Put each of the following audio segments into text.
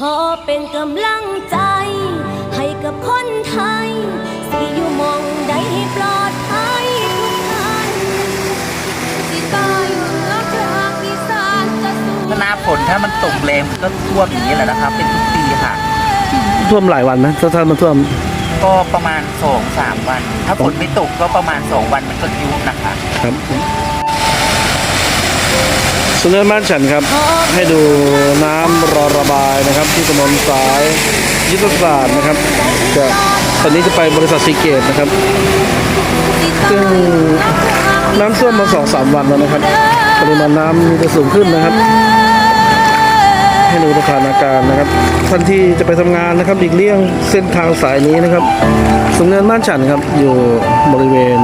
ขอเป็นกำลังใจ ให้กับคนไทย สิอยู่หมองใดให้ปลอดภัยทุกท่านสิตายรักรักอีสานจะสู้ถ้าหน้าฝนถ้ามันตกแรงมันก็ท่วมอย่างนี้แหละนะครับ เป็นทุกปีค่ะ ท่วมหลายวันไหมถ้าถ้ามันท่วม ก็ประมาณสองสามวัน ถ้าฝนไม่ตกก็ประมาณสองวันมันก็ยุบนะคะครับ สุนทรบ้านฉันครับ ให้ดูน้ำรอระบายนะครับ ที่ถนนสายยุทธศาสตร์นะครับจะตอนนี้จะไปบริษัทซีเกตนะครับซึ่งน้ำท่วมมาสองสามวันแล้วนะครับปริมาณน้ำมีแต่สูงขึ้นนะครับ ให้ดูสถานการณ์นะครับท่านที่จะไปทำงานนะครับหลีกเลี่ยงเส้นทางสายนี้นะครับสูงเนินบ้านฉันครับอยู่บริเวณ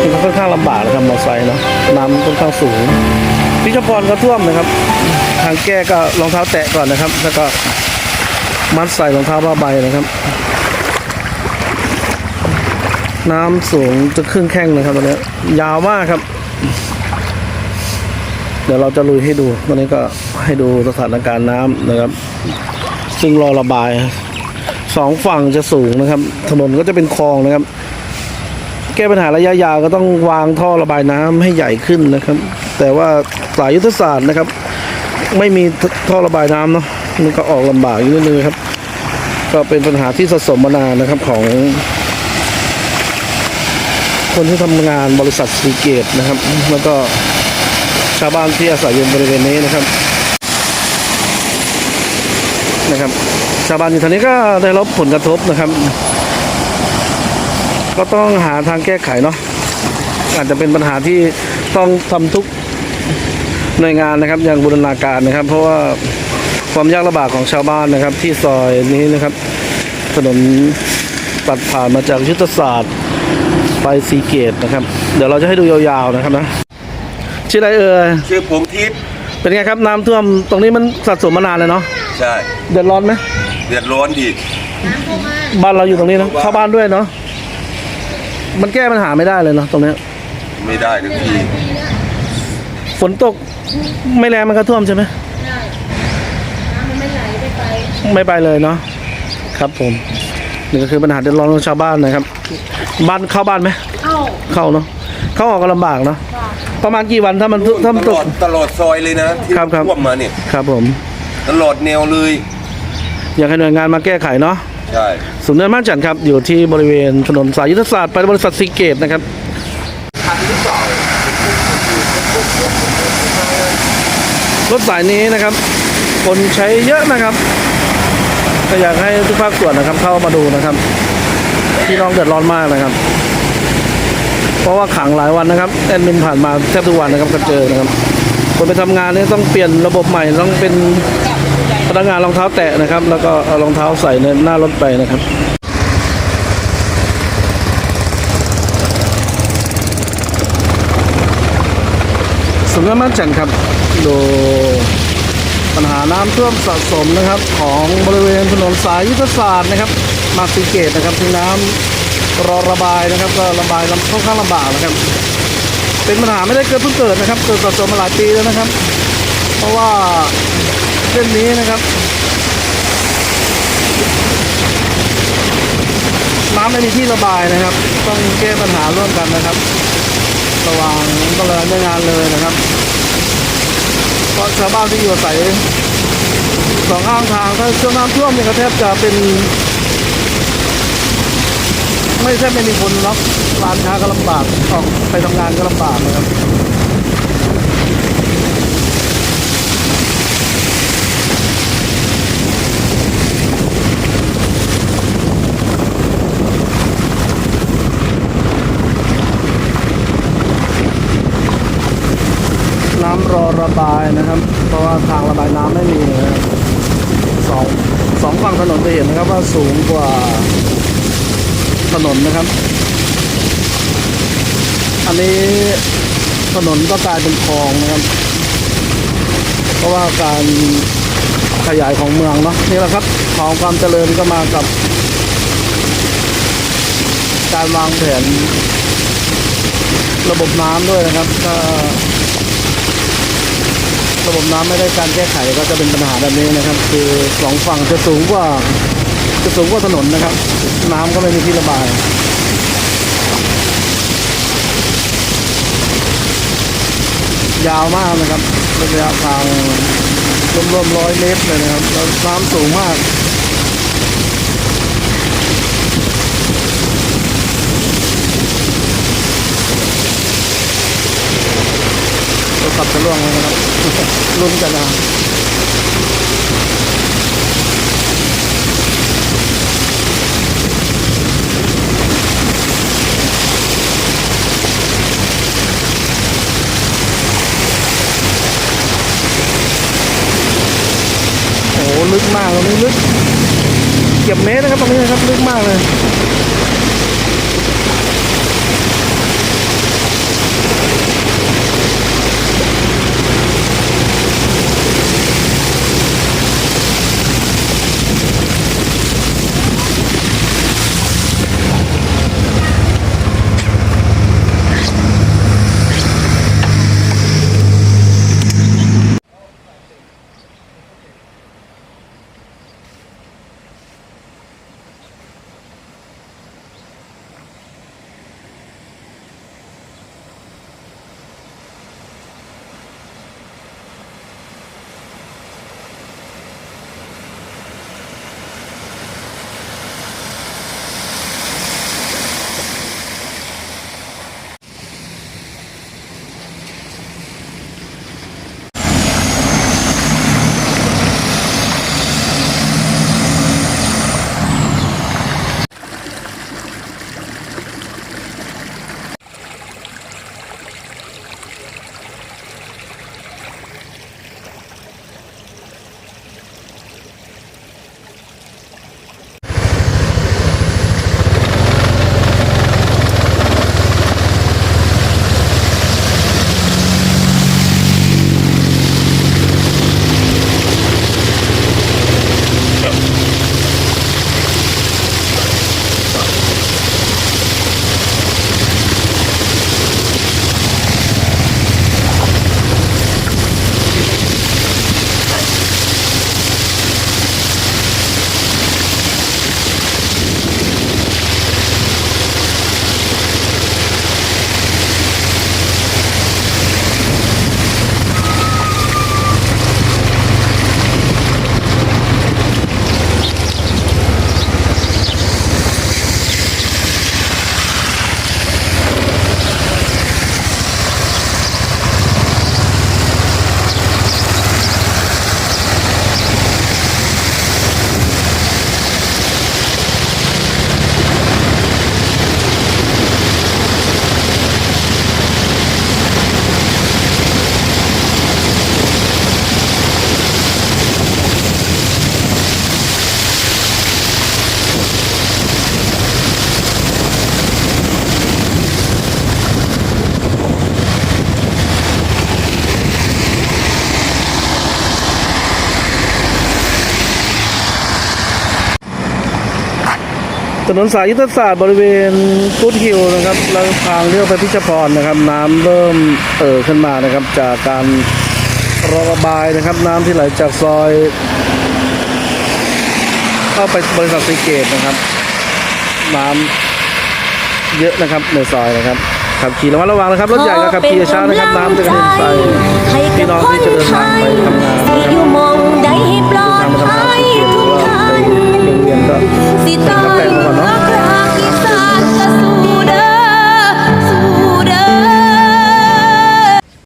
ที่ค่อนข้างลำบากนะครับมอเตอร์ไซค์เนาะ น้ำค่อนข้างสูงพิชพรก็ท่วมนะครับ ทางแก้ก็รองเท้าแตะก่อนนะครับ แล้วก็มัดใส่รองเท้าผ้าใบนะครับ น้ำสูงจะครึ่งแข้งนะครับตอนนี้ยาวมากครับ เดี๋ยวเราจะลุยให้ดูตอนนี้ก็ให้ดูสถานการณ์น้ำนะครับ ซึ่งรอระบายสองฝั่งจะสูงนะครับ ถนนก็จะเป็นคลองนะครับ แก้ปัญหาระยะยาวก็ต้องวางท่อระบายน้ำให้ใหญ่ขึ้นนะครับ แต่ว่าสายยุทธศาสตร์นะครับ ไม่มีท่อระบายน้ำเนาะมันก็ออกลำบากอยู่นิดนึงครับ ก็เป็นปัญหาที่สะสมมานานนะครับของ คนที่ทำงานบริษัทซีเกตนะครับ แล้วก็ชาวบ้านที่อาศัยอยู่บริเวณนี้นะครับนะครับ ชาวบ้านอยู่แถวนี้ก็ได้รับผลกระทบนะครับ ก็ต้องหาทางแก้ไขเนาะอาจจะเป็นปัญหาที่ต้องทำทุกหน่วยงานนะครับอย่างบูรณาการนะครับ เพราะว่าความยากลำบากของชาวบ้านนะครับ ที่ซอยนี้นะครับ ถนนตัดผ่านมาจากยุทธศาสตร์ไปซีเกตนะครับ เดี๋ยวเราจะให้ดูยาวๆนะครับนะชื่ออะไรเอ่ยชื่อผมทิพย์เป็นไงครับน้ำท่วมตรงนี้มันสะสมมานานเลยเนาะใช่เดือดร้อนไหมเดือดร้อนดีบ้านเราอยู่ตรงนี้เนาะเข้าบ้านด้วยเนาะ มันแก้ปัญหาไม่ได้เลยเนาะตรงเนี้ยไม่ได้ทันทีฝนตกไม่แรงมันก็ท่วมใช่ไหมไม่ไปเลยเนาะครับผมนี่ก็คือปัญหาเดือดร้อนของชาวบ้านนะครับ บ้านเข้าบ้านไหมเข้าเข้าเนาะเข้าออกก็ลำบากเนาะประมาณกี่วันถ้ามันถ้ามันตตลกอดตลอดซอยเลยนะที่ครับครับท่วมมาเนี่ยครับผม ตลอดแนวเลย อยากให้หน่วยงานมาแก้ไขเนาะ ใช่ศูนย์เนินบ้านจันทร์ครับอยู่ที่บริเวณถนนสายยุทธศาสตร์ไปบริษัทซีเกตนะครับรถสายนี้นะครับ คนใช้เยอะนะครับก็อยากให้ทุกภาคส่วนนะครับ เข้ามาดูนะครับพี่น้องเดือดร้อนมากนะครับ เพราะว่าขังหลายวันนะครับแอดมินผ่านมาแทบทุกวันนะครับก็เจอนะครับคนไปทำงานนี่ต้องเปลี่ยนระบบใหม่ต้องเป็น นักงานรองเท้าแตะนะครับ แล้วก็เอารองเท้าใส่ในหน้ารถไปนะครับสำนักมั่นจันครับดูปัญหาน้ำท่วมสะสมนะครับ ของบริเวณถนนสายยุทธศาสตร์นะครับ มาสีเกตนะครับที่น้ำรอระบายนะครับ ก็ระบายลำค่อนข้างลำบากนะครับ เป็นปัญหาไม่ได้เกิดเพิ่งเกิดนะครับ เกิดสะสมมาหลายปีแล้วนะครับ เพราะว่า ส้นนี้นะครับ น้ำไม่มีที่ระบายนะครับ ต้องแก้ปัญหาร่วมกันนะครับ ระว่างตลาดในงานเลยนะครับ เพราะชาวบ้านที่อยู่อาศัยสองข้างทางถ้าช่วงน้ำท่วมเนี่ยก็แทบจะเป็น ไม่ใช่ไม่มีคนเนาะร้านค้าก็ลำบากออกไปทำงานก็ลำบากนะครับำรอระบายนะครับ เพราะว่าทางระบายน้ำไม่มีนะครับสองสองฝั่งถนนจะเห็นนะครับว่าสูงกว่าถนนนะครับ อันนี้ถนนก็กลายเป็นคลองนะครับ เพราะว่าการขยายของเมืองเนาะนี่แหละครับของความเจริญก็มากับ การวางแผนระบบน้ำด้วยนะครับถ้า ระบบน้ำไม่ได้การแก้ไขก็จะเป็นปัญหาแบบนี้นะครับ คือสองฝั่งจะสูงกว่าจะสูงกว่าถนนนะครับ น้ำก็ไม่มีที่ระบายยาวมากนะครับระยะทางรวมๆร้อยเมตรเลยนะครับแล้วน้ำสูงมาก โทรศัพท์จะล่วงแล้วนะครับลุ้นกันนะโอ้ลึกมากตรงนี้ลึกเกือบเมตรนะครับตรงนี้นะครับลึกมากเลย นนสายยุทธศาสตร์บริเวณกุดฮิลนะครับแล้วทางเลี้ยวไปพิชรพรนะครับ น้ำเริ่มเอ่อขึ้นมานะครับ จากการรอระบายนะครับ น้ำที่ไหลจากซอย เข้าไปบริษัทสีเกตนะครับ น้ำเยอะนะครับในซอยนะครับขับขี่ระมัดระวังนะครับรถใหญ่ก็ขับขี่ช้านะครับน้ำจะกระเด็นใส่ให้พี่กับน้องคนที่จะเดินไททางไปยทำงานนะที่คอยู่รับหมอง kita. Ano?